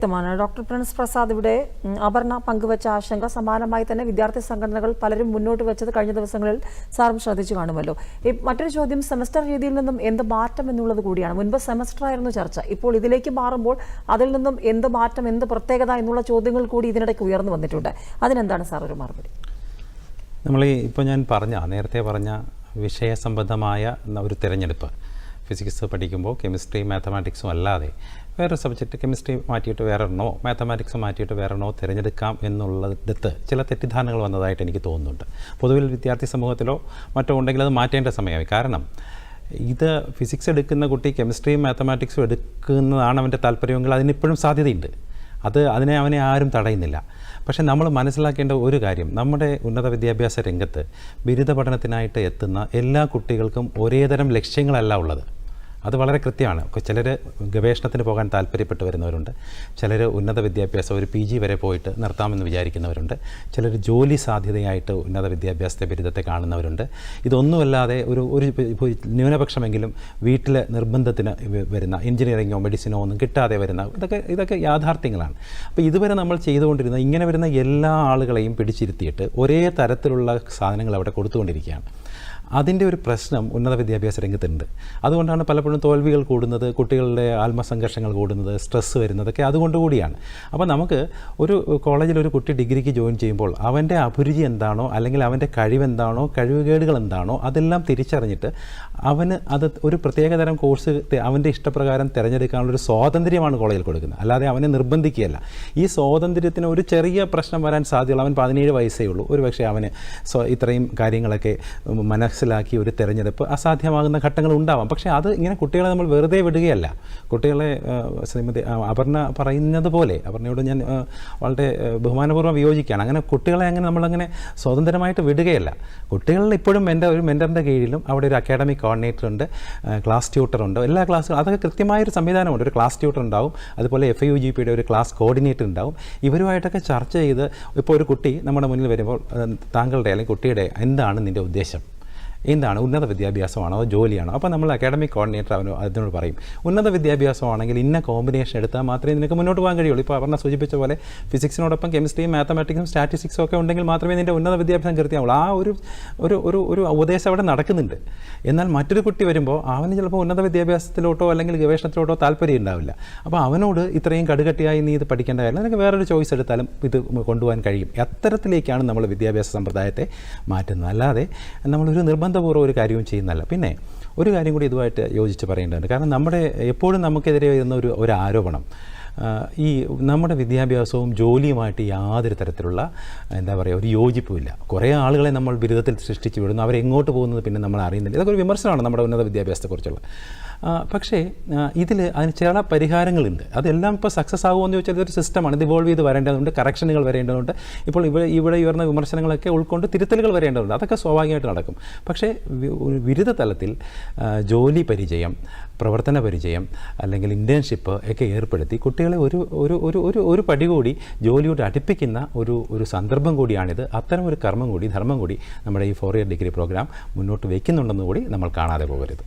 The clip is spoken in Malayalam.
വ്യക്തമാണ്. ഡോക്ടർ പ്രിൻസ് പ്രസാദ് ഇവിടെ അപർണ പങ്കുവച്ച ആശങ്ക സമാനമായി തന്നെ വിദ്യാർത്ഥി സംഘടനകൾ പലരും മുന്നോട്ട് വെച്ചത് കഴിഞ്ഞ ദിവസങ്ങളിൽ സാറും ശ്രദ്ധിച്ചു കാണുമല്ലോ. മറ്റൊരു ചോദ്യം സെമസ്റ്റർ രീതിയിൽ നിന്നും എന്ത് മാറ്റം എന്നുള്ളത് കൂടിയാണ്. മുൻപ് സെമസ്റ്റർ ആയിരുന്നു ചർച്ച. ഇപ്പോൾ ഇതിലേക്ക് മാറുമ്പോൾ അതിൽ നിന്നും എന്ത് മാറ്റം എന്ത് പ്രത്യേകത എന്നുള്ള ചോദ്യങ്ങൾ കൂടി ഇതിനിടയ്ക്ക് ഉയർന്നു വന്നിട്ടുണ്ട്. അതിനെന്താണ് സാർ ഒരു മറുപടി? നമ്മൾ ഇപ്പോൾ ഞാൻ പറഞ്ഞ നേരത്തെ പറഞ്ഞ വിഷയസംബന്ധമായ ഒരു തിരഞ്ഞെടുപ്പ്. ഫിസിക്സ് പഠിക്കുമ്പോൾ കെമിസ്ട്രി മാത്തമാറ്റിക്സും അല്ലാതെ വേറെ സബ്ജക്റ്റ് കെമിസ്ട്രി മാറ്റിയിട്ട് വേറെ എണ്ണോ മാത്തമാറ്റിക്സ് മാറ്റിയിട്ട് വേറെ എണ്ണോ തിരഞ്ഞെടുക്കാം എന്നുള്ളിടത്ത് ചില തെറ്റിദ്ധാരണകൾ വന്നതായിട്ട് എനിക്ക് തോന്നുന്നുണ്ട്. പൊതുവിൽ വിദ്യാർത്ഥി സമൂഹത്തിലോ മറ്റോ ഉണ്ടെങ്കിൽ അത് മാറ്റേണ്ട സമയമായി. കാരണം ഇത് ഫിസിക്സ് എടുക്കുന്ന കുട്ടി കെമിസ്ട്രിയും മാത്തമാറ്റിക്സും എടുക്കുന്നതാണ് അവന്റെ താല്പര്യമെങ്കിൽ അതിനിപ്പോഴും സാധ്യതയുണ്ട്. അത് അതിനെ അവനെ ആരും തടയുന്നില്ല. പക്ഷേ നമ്മൾ മനസ്സിലാക്കേണ്ട ഒരു കാര്യം നമ്മുടെ ഉന്നത വിദ്യാഭ്യാസ രംഗത്ത് ബിരുദ പഠനത്തിനായിട്ട് എത്തുന്ന എല്ലാ കുട്ടികൾക്കും ഒരേതരം ലക്ഷ്യങ്ങളല്ല ഉള്ളത്. അത് വളരെ കൃത്യമാണ്. ചിലർ ഗവേഷണത്തിന് പോകാൻ താല്പര്യപ്പെട്ട് വരുന്നവരുണ്ട്. ചിലർ ഉന്നത വിദ്യാഭ്യാസം ഒരു പി ജി വരെ പോയിട്ട് നിർത്താമെന്ന് വിചാരിക്കുന്നവരുണ്ട്. ചിലർ ജോലി സാധ്യതയായിട്ട് ഉന്നത വിദ്യാഭ്യാസത്തെ ബിരുദത്തെ കാണുന്നവരുണ്ട്. ഇതൊന്നുമല്ലാതെ ഒരു ഒരു ന്യൂനപക്ഷമെങ്കിലും വീട്ടിലെ നിർബന്ധത്തിന് വരുന്ന എഞ്ചിനീയറിങ്ങോ മെഡിസിനോ ഒന്നും കിട്ടാതെ വരുന്ന ഇതൊക്കെ ഇതൊക്കെ യാഥാർത്ഥ്യങ്ങളാണ്. അപ്പോൾ ഇതുവരെ നമ്മൾ ചെയ്തുകൊണ്ടിരുന്ന ഇങ്ങനെ വരുന്ന എല്ലാ ആളുകളെയും പിടിച്ചിരുത്തിയിട്ട് ഒരേ തരത്തിലുള്ള സാധനങ്ങൾ അവിടെ കൊടുത്തുകൊണ്ടിരിക്കുകയാണ്. അതിന്റെ ഒരു പ്രശ്നം ഉന്നത വിദ്യാഭ്യാസ രംഗത്തുണ്ട്. അതുകൊണ്ടാണ് പലപ്പോഴും തോൽവികൾ കൂടുന്നത് കുട്ടികളുടെ ആത്മസംഘർഷങ്ങൾ കൂടുന്നത് സ്ട്രെസ്സ് വരുന്നതൊക്കെ അതുകൊണ്ടുകൂടിയാണ് അപ്പോൾ നമുക്ക് ഒരു കോളേജിൽ ഒരു കുട്ടി ഡിഗ്രിക്ക് ജോയിൻ ചെയ്യുമ്പോൾ അവന്റെ അഭിരുചി എന്താണോ അല്ലെങ്കിൽ അവന്റെ കഴിവെന്താണോ കഴിവുകേടുകൾ എന്താണോ അതെല്ലാം തിരിച്ചറിഞ്ഞിട്ട് അവന് അത് ഒരു പ്രത്യേകതരം കോഴ്സ് അവന്റെ ഇഷ്ടപ്രകാരം തിരഞ്ഞെടുക്കാനുള്ളൊരു സ്വാതന്ത്ര്യമാണ് കോളേജിൽ കൊടുക്കുന്നത്. അല്ലാതെ അവനെ നിർബന്ധിക്കുകയല്ല. ഈ സ്വാതന്ത്ര്യത്തിന് ഒരു ചെറിയ പ്രശ്നം വരാൻ സാധ്യതയുള്ളൂ അവൻ പതിനേഴ് വയസ്സേ ഉള്ളൂ. ഒരു പക്ഷേ അവന് ഇത്രയും കാര്യങ്ങളൊക്കെ ഉം, മനസ്സിലാക്കി ഒരു തിരഞ്ഞെടുപ്പ് അസാധ്യമാകുന്ന ഘട്ടങ്ങൾ ഉണ്ടാവാം. പക്ഷേ അത് ഇങ്ങനെ കുട്ടികളെ നമ്മൾ വെറുതെ വിടുകയല്ല. കുട്ടികളെ ശ്രീമതി അപർണ പറയുന്നത് പോലെ അപർണയോട് ഞാൻ വളരെ ബഹുമാനപൂർവം വിയോജിക്കുകയാണ് അങ്ങനെ കുട്ടികളെ അങ്ങനെ നമ്മളങ്ങനെ സ്വതന്ത്രമായിട്ട് വിടുകയല്ല. കുട്ടികളിൽ ഇപ്പോഴും എന്റെ ഒരു മെന്ററിന്റെ കീഴിലും അവിടെ ഒരു അക്കാഡമിക് കോർഡിനേറ്റർ ഉണ്ട് ക്ലാസ് ട്യൂട്ടർ ഉണ്ട് എല്ലാ ക്ലാസ്സുകളും അതൊക്കെ കൃത്യമായൊരു സംവിധാനമുണ്ട്. ഒരു ക്ലാസ് ട്യൂട്ടർ ഉണ്ടാവും അതുപോലെ എഫ് യു ജി പിയുടെ ഒരു ക്ലാസ് കോർഡിനേറ്റർ ഉണ്ടാവും ഇവരുമായിട്ടൊക്കെ ചർച്ച ചെയ്ത് ഇപ്പോൾ ഒരു കുട്ടി നമ്മുടെ മുന്നിൽ വരുമ്പോൾ താങ്കളുടെ അല്ലെങ്കിൽ കുട്ടിയുടെ എന്താണ് നിന്റെ ഉദ്ദേശം? എന്താണ്? ഉന്നത വിദ്യാഭ്യാസമാണോ? അതോ ജോലിയാണോ? അപ്പോൾ നമ്മൾ അക്കാഡമിക് കോർഡിനേറ്റർ അവനോ അതിനോട് പറയും. ഉന്നത വിദ്യാഭ്യാസമാണെങ്കിൽ ഇന്ന കോമ്പിനേഷൻ എടുത്താൽ മാത്രമേ നിനക്ക് മുന്നോട്ട് പോകാൻ കഴിയുള്ളൂ. ഇപ്പോൾ പറഞ്ഞ സൂചിപ്പിച്ച പോലെ ഫിസിക്സിനോടൊപ്പം കെമിസ്ട്രിയും മാത്തമാറ്റിക്സും സ്റ്റാറ്റിസ്റ്റിക്സും ഒക്കെ ഉണ്ടെങ്കിൽ മാത്രമേ നിന്റെ ഉന്നത വിദ്യാഭ്യാസം കൃത്യമാവുള്ളൂ ആ ഒരു ഒരു ഒരു ഒരു ഉപദേശം അവിടെ നടക്കുന്നുണ്ട്. എന്നാൽ മറ്റൊരു കുട്ടി വരുമ്പോൾ അവന് ചിലപ്പോൾ ഉന്നത വിദ്യാഭ്യാസത്തിലോട്ടോ അല്ലെങ്കിൽ ഗവേഷണത്തിലോട്ടോ താല്പര്യം ഉണ്ടാവില്ല. അപ്പോൾ അവനോട് ഇത്രയും കടുകട്ടിയായി നീ ഇത് പഠിക്കേണ്ട കാര്യം നിനക്ക് വേറൊരു ചോയ്സ് എടുത്താലും ഇത് കൊണ്ടുപോകാൻ കഴിയും. അത്തരത്തിലേക്കാണ് നമ്മൾ വിദ്യാഭ്യാസ സമ്പ്രദായത്തെ മാറ്റുന്നത്. അല്ലാതെ നമ്മളൊരു നിർബന്ധപൂർവം ഒരു കാര്യവും ചെയ്യുന്നതല്ല. പിന്നെ ഒരു കാര്യം കൂടി ഇതുമായിട്ട് യോജിച്ച് പറയേണ്ടതുണ്ട്. കാരണം നമ്മുടെ എപ്പോഴും നമുക്കെതിരെ വരുന്ന ഒരു ഒരു ആരോപണം ഈ നമ്മുടെ വിദ്യാഭ്യാസവും ജോലിയുമായിട്ട് യാതൊരു തരത്തിലുള്ള എന്താ പറയുക ഒരു യോജിപ്പുമില്ല. കുറേ ആളുകളെ നമ്മൾ ബിരുദത്തിൽ സൃഷ്ടിച്ചു വിടുന്നു. അവരെങ്ങോട്ട് പോകുന്നത് പിന്നെ നമ്മൾ അറിയുന്നില്ല. ഇതൊക്കെ ഒരു വിമർശനമാണ് നമ്മുടെ ഉന്നത വിദ്യാഭ്യാസത്തെക്കുറിച്ചുള്ള. പക്ഷേ ഇതിൽ അതിന് ചില പരിഹാരങ്ങളുണ്ട്. അതെല്ലാം ഇപ്പോൾ സക്സസ് ആകുമെന്ന് ചോദിച്ചാൽ ഇതൊരു സിസ്റ്റമാണ് ഇത് ഇവോൾവ് ചെയ്ത് വരേണ്ടതുണ്ട് കറക്ഷനുകൾ വരേണ്ടതുണ്ട്. ഇപ്പോൾ ഇവിടെ ഇവിടെ ഉയർന്ന വിമർശനങ്ങളൊക്കെ ഉൾക്കൊണ്ട് തിരുത്തലുകൾ വരേണ്ടതുണ്ട്. അതൊക്കെ സ്വാഭാവികമായിട്ട് നടക്കും. പക്ഷേ ബിരുദ തലത്തിൽ ജോലി പരിചയം പ്രവർത്തന പരിചയം അല്ലെങ്കിൽ ഇന്റേൺഷിപ്പ് ഒക്കെ ഏർപ്പെടുത്തി കുട്ടികളെ ഒരു ഒരു ഒരു ഒരു ഒരു പടി കൂടി ജോലിയോട് അടുപ്പിക്കുന്ന ഒരു ഒരു സന്ദർഭം കൂടിയാണിത്. അത്തരം ഒരു കർമ്മം കൂടി ധർമ്മം കൂടി നമ്മുടെ ഈ ഫോർ ഇയർ ഡിഗ്രി പ്രോഗ്രാം മുന്നോട്ട് വയ്ക്കുന്നുണ്ടെന്ന് കൂടി നമ്മൾ കാണാതെ പോകരുത്.